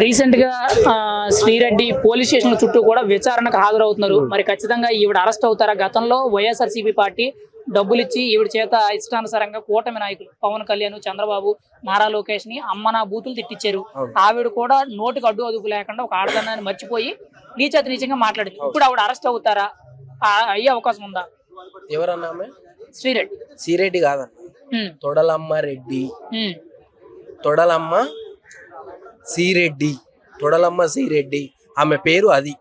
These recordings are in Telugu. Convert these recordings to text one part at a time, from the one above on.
రీసెంట్గా శ్రీరెడ్డి పోలీస్ స్టేషన్ చుట్టూ కూడా విచారణకు హాజరవుతున్నారు. మరి ఖచ్చితంగా ఈవిడ అరెస్ట్ అవుతారా? గతంలో వైఎస్ఆర్సీపీ పార్టీ డబ్బులు ఇచ్చి ఈవిడ చేత ఇష్టానుసారంగా కూటమి నాయకులు పవన్ కళ్యాణ్ చంద్రబాబు నారా లోకేష్ని అమ్మన బూతులు తిట్టించారు. ఆవిడ కూడా నోటికి అడ్డు అదుపు లేకుండా ఒక ఆడదాన్ని మర్చిపోయి నీచేత నీచంగా మాట్లాడింది ఇప్పుడు ఆవిడ అరెస్ట్ అవుతారా? అయ్యే అవకాశం ఉందా? ఎవరన్నా శ్రీరెడ్డి సిరెడ్డి కాదన్న. తొడలమ్మ రెడ్డి. తొడలమ్మ సిరెడ్డి తొడలమ్మ సిరెడ్డి ఆమె పేరు అది.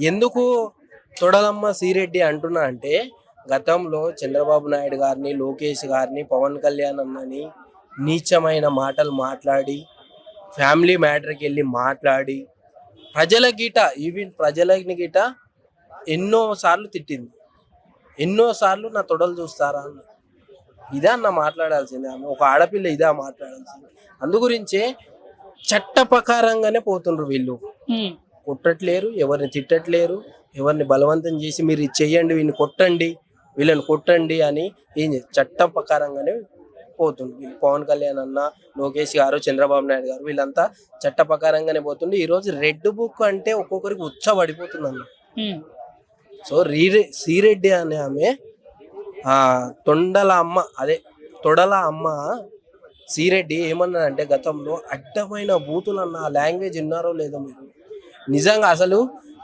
ఎందుకు తొడలమ్మ సిరెడ్డి అంటున్నా అంటే గతంలో చంద్రబాబు నాయుడు గారిని లోకేష్ గారిని పవన్ కళ్యాణ్ అన్నని నీచమైన మాటలు మాట్లాడి ఫ్యామిలీ మ్యాటర్కి వెళ్ళి మాట్లాడి ప్రజల గీట ఈవెన్ ప్రజల గీట ఎన్నో సార్లు తిట్టింది. ఎన్నోసార్లు నా తొడలు చూస్తారా అన్న. ఇదే నా మాట్లాడాల్సింది ఆమె. ఒక ఆడపిల్ల ఇదా మాట్లాడాల్సింది. అందు గురించే చట్ట ప్రకారంగానే పోతుండ్రు వీళ్ళు. కొట్టట్లేరు ఎవరిని తిట్టట్లేరు ఎవరిని బలవంతం చేసి మీరు ఇది చెయ్యండి వీళ్ళని కొట్టండి వీళ్ళని కొట్టండి అని ఏం చట్టం ప్రకారంగానే పోతుండ్రు. వీళ్ళు పవన్ కళ్యాణ్ అన్న లోకేష్ గారు చంద్రబాబు నాయుడు గారు వీళ్ళంతా చట్ట ప్రకారంగానే పోతుండే ఈ రోజు రెడ్ బుక్ అంటే ఒక్కొక్కరికి ఉచ్చబడిపోతుంది అన్న ఉమ్, సో రీరె శ్రీరెడ్డి అనే ఆమె ఆ తొండల అమ్మ అదే తొడల అమ్మ శ్రీరెడ్డి ఏమన్నాడంటే గతంలో అడ్డమైన బూతులు అన్న లాంగ్వేజ్ విన్నారో లేదో మీరు? నిజంగా అసలు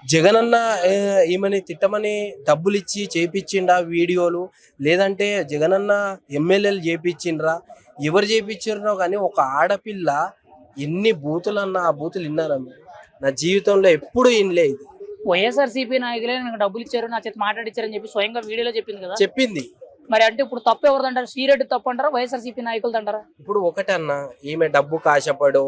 జగనన్న ఏ, ఈమెని తిట్టమని డబ్బులు ఇచ్చి చేపించిండా వీడియోలు? లేదంటే జగనన్న ఎమ్మెల్యేలు చేపించిండ్రా ఎవరు చేపించారో కానీ ఒక ఆడపిల్ల ఎన్ని బూతులు అన్న ఆ బూతులు విన్నారా మీరు? నా జీవితంలో ఎప్పుడు వినలే ఇది. వైఎస్ఆర్సీపీ నాయకులే నాకు డబ్బులు ఇచ్చారు నా చేత మాట్లాడిచ్చారని చెప్పి స్వయంగా వీడియోలో చెప్పింది కదా? చెప్పింది. మరి అంటే ఇప్పుడు తప్పు ఎవరిదంటారు? శ్రీరెడ్డి తప్పు అంటారా? వైఎస్ఆర్సీపీ నాయకులు అంటారా? ఇప్పుడు ఒకటన్నా ఈమె డబ్బుకు ఆశపడు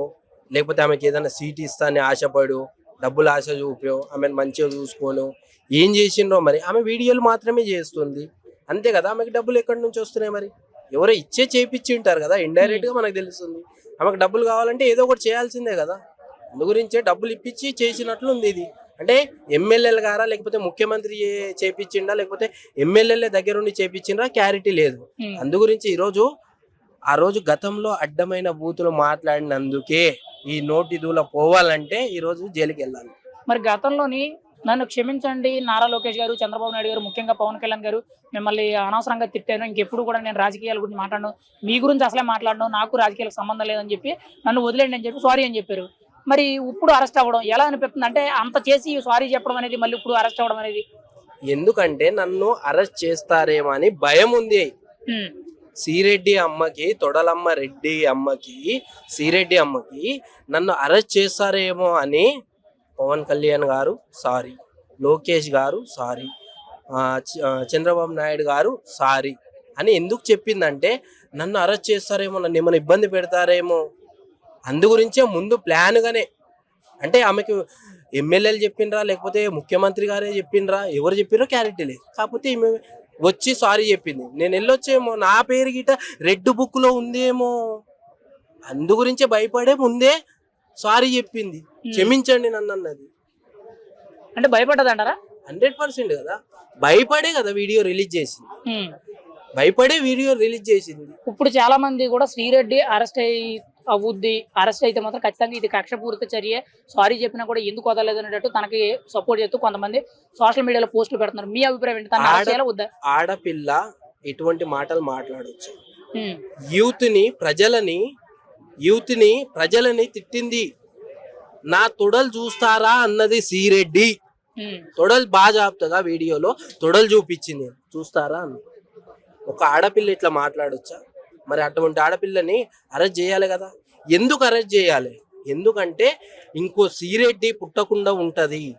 లేకపోతే ఆమెకి ఏదైనా సీట్ ఇస్తానని ఆశపడు డబ్బులు ఆశ చూపో ఆమెను మంచిగా చూసుకోను ఏం చేసిండ్రో మరి? ఆమె వీడియోలు మాత్రమే చేస్తుంది. అంతే కదా? ఆమెకి డబ్బులు ఎక్కడి నుంచి వస్తున్నాయి మరి? ఎవరో ఇచ్చే చేపించి ఉంటారు కదా? ఇండైరెక్ట్గా మనకు తెలుస్తుంది. ఆమెకు డబ్బులు కావాలంటే ఏదో ఒకటి చేయాల్సిందే కదా? అందు గురించే డబ్బులు ఇప్పించి చేసినట్లు ఉంది ఇది. అంటే ఎమ్మెల్యేలు గారా లేకపోతే ముఖ్యమంత్రి చేపించిండా లేకపోతే ఎమ్మెల్యేల దగ్గర ఉండి చేపించిండ్రా క్లారిటీ లేదు. అందు గురించి ఈరోజు ఆ రోజు గతంలో అడ్డమైన బూతులు మాట్లాడినందుకే ఈ నోటి దూల పోవాలంటే ఈ రోజు జైలుకి వెళ్ళాలి మరి గతంలోని నన్ను క్షమించండి నారా లోకేష్ గారు చంద్రబాబు నాయుడు గారు ముఖ్యంగా పవన్ కళ్యాణ్ గారు మిమ్మల్ని అనవసరంగా తిట్టాను ఇంకెప్పుడు కూడా నేను రాజకీయాల గురించి మాట్లాడను. మీ గురించి అసలే మాట్లాడను. నాకు రాజకీయాలకు సంబంధం లేదని చెప్పి నన్ను వదిలేండి అని చెప్పి సారీ అని చెప్పారు. మరి ఇప్పుడు అరెస్ట్ అవ్వడం ఎలా అనిపిస్తుంది? అంటే అంత చేసి సారీ చెప్పడం అనేది మళ్ళీ ఇప్పుడు అరెస్ట్ అవ్వడం అనేది? ఎందుకంటే నన్ను అరెస్ట్ చేస్తారేమో అని భయం ఉంది. సిరెడ్డి అమ్మకి తొడలమ్మ రెడ్డి అమ్మకి సిరెడ్డి అమ్మకి నన్ను అరెస్ట్ చేస్తారేమో అని పవన్ కళ్యాణ్ గారు సారీ లోకేష్ గారు సారీ చంద్రబాబు నాయుడు గారు సారీ అని ఎందుకు చెప్పిందంటే నన్ను అరెస్ట్ చేస్తారేమో నన్ను ఏమైనా ఇబ్బంది పెడతారేమో. అందు గురించే ముందు ప్లాన్గానే. అంటే ఆమెకు ఎమ్మెల్యేలు చెప్పిండ్రా లేకపోతే ముఖ్యమంత్రి గారే చెప్పిండ్రా ఎవరు చెప్పినరో క్లారిటీ లేదు. కాకపోతే ఈమె వచ్చి సారీ చెప్పింది. నేను వెళ్ళొచ్చేమో నా పేరు గిట రెడ్ బుక్లో ఉందేమో? అందు గురించే భయపడే ముందే సారీ చెప్పింది. క్షమించండి నన్ను అన్నది అంటే భయపడ్డదంటారా? హండ్రెడ్ పర్సెంట్ కదా. భయపడే కదా వీడియో రిలీజ్ చేసింది. భయపడే వీడియో రిలీజ్ చేసింది. ఇప్పుడు చాలా మంది కూడా శ్రీరెడ్డి అరెస్ట్ అయ్యి అవుద్ది అరెస్ట్ అయితే మాత్రం ఖచ్చితంగా ఇది కక్షపూరిత చర్య. సారీ చెప్పినా కూడా ఎందుకు వదలలేదు అనేటట్టు తనకి సపోర్ట్ చేస్తూ కొంతమంది సోషల్ మీడియాలో పోస్టులు పెడుతున్నారు. మీ అభిప్రాయం ఏంటి? వద్దా? ఆడపిల్ల ఎటువంటి మాటలు మాట్లాడొచ్చు. ఉమ్, యూత్ని ప్రజలని యూత్ని ప్రజలని తిట్టింది. నా తొడలు చూస్తారా అన్నది సిరెడ్డి తొడలు బాగా చెప్తుందా వీడియోలో? తొడలు చూపించింది. చూస్తారా అని ఒక ఆడపిల్ల ఇట్లా మాట్లాడొచ్చా? మరి అటువంటి ఆడపిల్లని అరెస్ట్ చేయాలి కదా. ఎందుకు అరెస్ట్ చేయాలి? ఎందుకంటే ఇంకో సిరెడ్డి పుట్టకుండా ఉంటుంది.